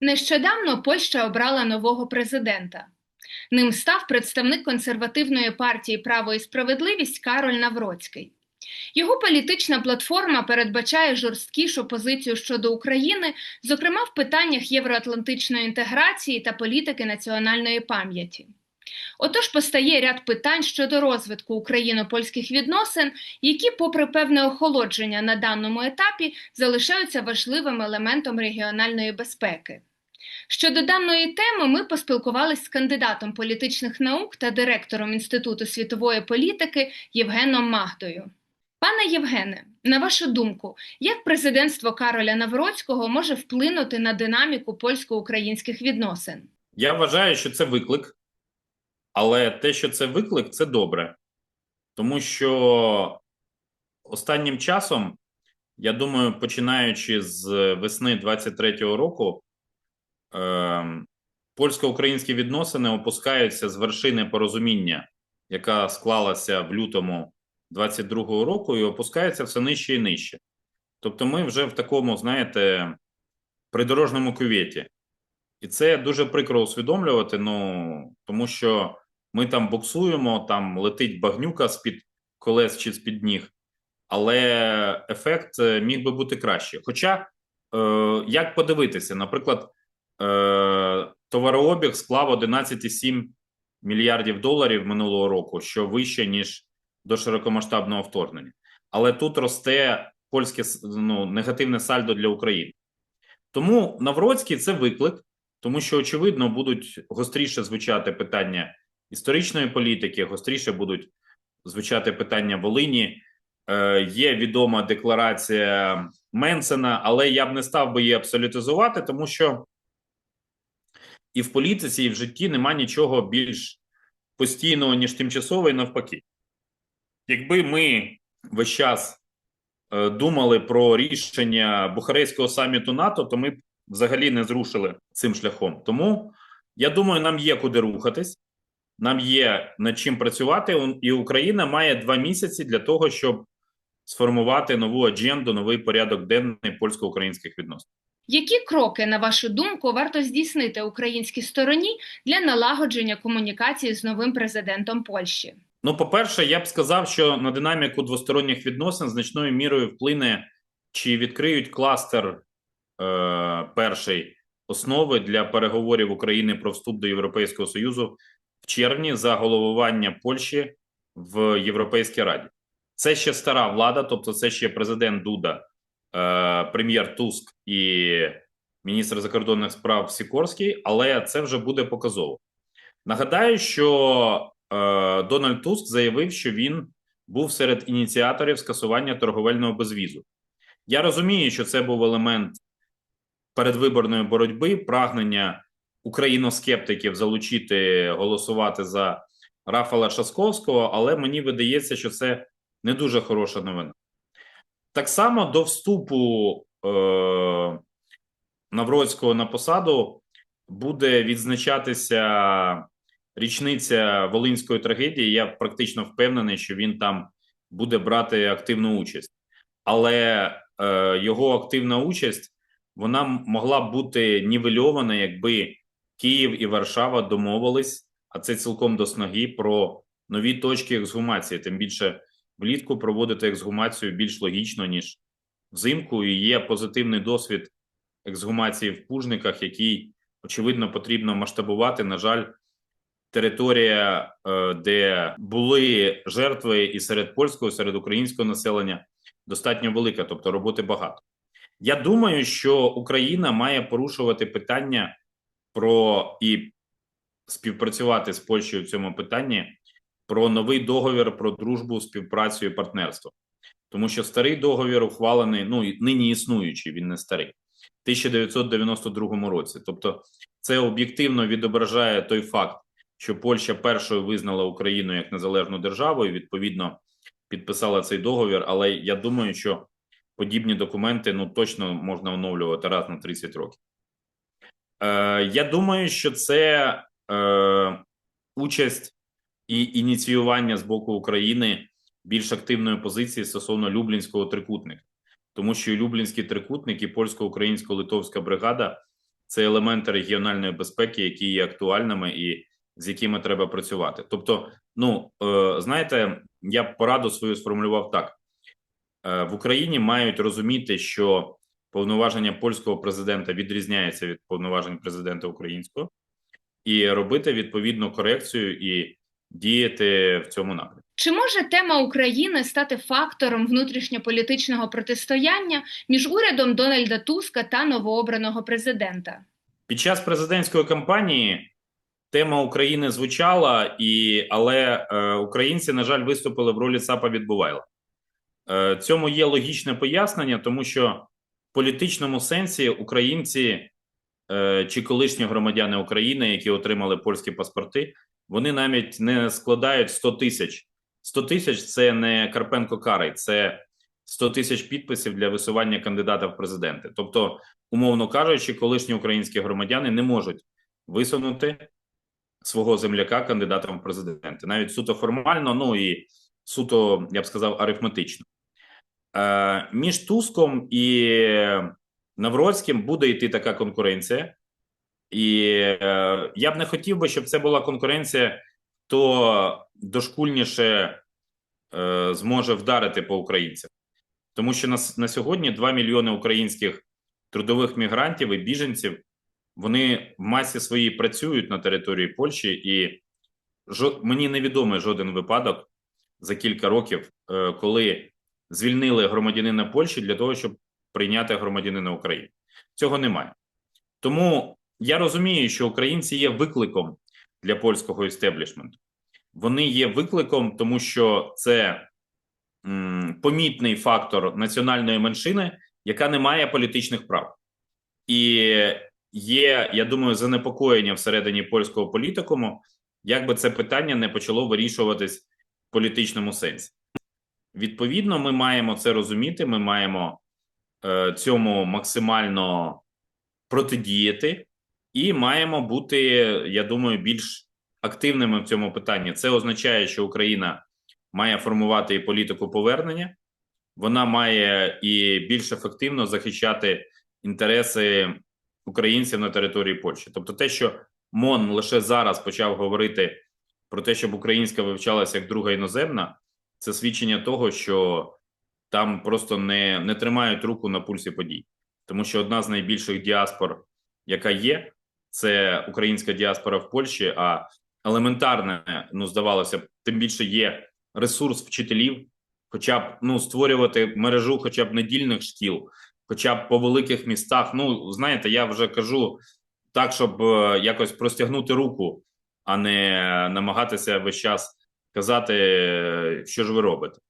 Нещодавно Польща обрала нового президента. Ним став представник консервативної партії Право і справедливість Кароль Навроцький. Його політична платформа передбачає жорсткішу позицію щодо України, зокрема в питаннях євроатлантичної інтеграції та політики національної пам'яті. Отож постає ряд питань щодо розвитку україно-польських відносин, які, попри певне охолодження на даному етапі, залишаються важливим елементом регіональної безпеки. Щодо даної теми ми поспілкувалися з кандидатом політичних наук та директором Інституту світової політики Євгеном Магдою. Пане Євгене, на вашу думку, як президентство Кароля Навроцького може вплинути на динаміку польсько-українських відносин? Я вважаю, що це виклик, але те, що це виклик, це добре. Тому що останнім часом, я думаю, починаючи з весни 23-го року, польсько-українські відносини опускаються з вершини порозуміння, яка склалася в лютому 22-го року, і опускаються все нижче і нижче. Тобто, ми вже в такому, знаєте, придорожньому кюветі. І це дуже прикро усвідомлювати, ну тому що ми там боксуємо, там летить багнюка з-під колес чи з-під ніг, але ефект е, міг би бути краще. Хоча, е, як подивитися, наприклад, товарообіг склав 11,7 мільярдів доларів минулого року, що вище, ніж до широкомасштабного вторгнення. Але тут росте польське ну, негативне сальдо для України. Тому Навроцький це виклик, тому що, очевидно, будуть гостріше звучати питання історичної політики, гостріше будуть звучати питання Волині. Е, Є відома декларація Менсена, але я б не став би її абсолютизувати, тому що і в політиці, і в житті нема нічого більш постійного, ніж тимчасове, і навпаки. Якби ми весь час е, думали про рішення Бухарестського саміту НАТО, то ми б взагалі не зрушили цим шляхом. Тому я думаю, нам є куди рухатись, нам є над чим працювати, і Україна має два місяці для того, щоб сформувати нову адженду, новий порядок денний польсько-українських відносин. Які кроки, на вашу думку, варто здійснити українській стороні для налагодження комунікації з новим президентом Польщі? Ну, по-перше, я б сказав, що на динаміку двосторонніх відносин значною мірою вплине, чи відкриють кластер е, перший основи для переговорів України про вступ до Європейського Союзу в червні за головування Польщі в Європейській Раді. Це ще стара влада, тобто це ще президент Дуда, прем'єр Туск і міністр закордонних справ Сікорський, але це вже буде показово. Нагадаю, що е, Дональд Туск заявив, що він був серед ініціаторів скасування торговельного безвізу. Я розумію, що це був елемент передвиборної боротьби, прагнення україноскептиків залучити голосувати за Рафала Шасковського, але мені видається, що це не дуже хороша новина. Так само до вступу е, Навроцького на посаду буде відзначатися річниця Волинської трагедії. Я практично впевнений, що він там буде брати активну участь, але е, його активна участь вона могла б бути нівельована, якби Київ і Варшава домовились, а це цілком до снаги про нові точки ексгумації. Тим більше влітку проводити ексгумацію більш логічно ніж взимку. І є позитивний досвід ексгумації в пужниках, який очевидно потрібно масштабувати. На жаль, територія, е, де були жертви і серед польського, і серед українського населення, достатньо велика, тобто роботи багато. Я думаю, що Україна має порушувати питання про і співпрацювати з Польщею в цьому питанні про новий договір про дружбу, співпрацю і партнерство, тому що старий договір ухвалений, ну нині існуючий, він не старий, в 1992 році. Тобто, це об'єктивно відображає той факт, що Польща першою визнала Україну як незалежну державу і відповідно підписала цей договір. Але я думаю, що подібні документи ну точно можна оновлювати раз на 30 років. Е, Я думаю, що це е, участь і ініціювання з боку України більш активної позиції стосовно Люблінського трикутника, тому що Люблінський трикутник і польсько-українсько-литовська бригада це елементи регіональної безпеки, які є актуальними і з якими треба працювати. Тобто, ну е, знаєте, я пораду свою сформулював так: Е, в Україні мають розуміти, що повноваження польського президента відрізняється від повноважень президента українського, і робити відповідну корекцію і діяти в цьому напрямку. Чи може тема України стати фактором внутрішньополітичного протистояння між урядом Дональда Туска та новообраного президента? Під час президентської кампанії тема України звучала, і але е, українці, на жаль, виступили в ролі ЦАПа відбувайла. Е, цьому є логічне пояснення, тому що в політичному сенсі українці е, чи колишні громадяни України, які отримали польські паспорти, вони навіть не складають 100 тисяч. 100 тисяч це не Карпенко Карий, це 100 тисяч підписів для висування кандидата в президенти. Тобто, умовно кажучи, колишні українські громадяни не можуть висунути свого земляка кандидатом в президенти, навіть суто формально, ну і суто, я б сказав, арифметично. Е, між Туском і Навроцьким буде йти така конкуренція, і е, я б не хотів би, щоб це була конкуренція, хто дошкульніше е, зможе вдарити по українцям. Тому що на, на сьогодні 2 мільйони українських трудових мігрантів і біженців вони в масі своїй працюють на території Польщі, і жо, мені невідомий жоден випадок за кілька років, е, коли звільнили громадянина Польщі для того, щоб прийняти громадянина України. Цього немає. Тому я розумію, що українці є викликом для польського істеблішменту. Вони є викликом, тому що це м, помітний фактор національної меншини, яка не має політичних прав. І є, я думаю, занепокоєння всередині польського політикуму, як би це питання не почало вирішуватись в політичному сенсі. Відповідно, ми маємо це розуміти. Ми маємо е, цьому максимально протидіяти, і маємо бути, я думаю, більш активними в цьому питанні. Це означає, що Україна має формувати і політику повернення, вона має і більш ефективно захищати інтереси українців на території Польщі. Тобто, те, що МОН лише зараз почав говорити про те, щоб українська вивчалася як друга іноземна, це свідчення того, що там просто не, не тримають руку на пульсі подій, тому що одна з найбільших діаспор, яка є, це українська діаспора в Польщі. А елементарне, ну здавалося б, тим більше є ресурс вчителів, хоча б ну створювати мережу, хоча б недільних шкіл, хоча б по великих містах. Ну знаєте, я вже кажу так, щоб е, якось простягнути руку, а не намагатися весь час казати, е, що ж ви робите.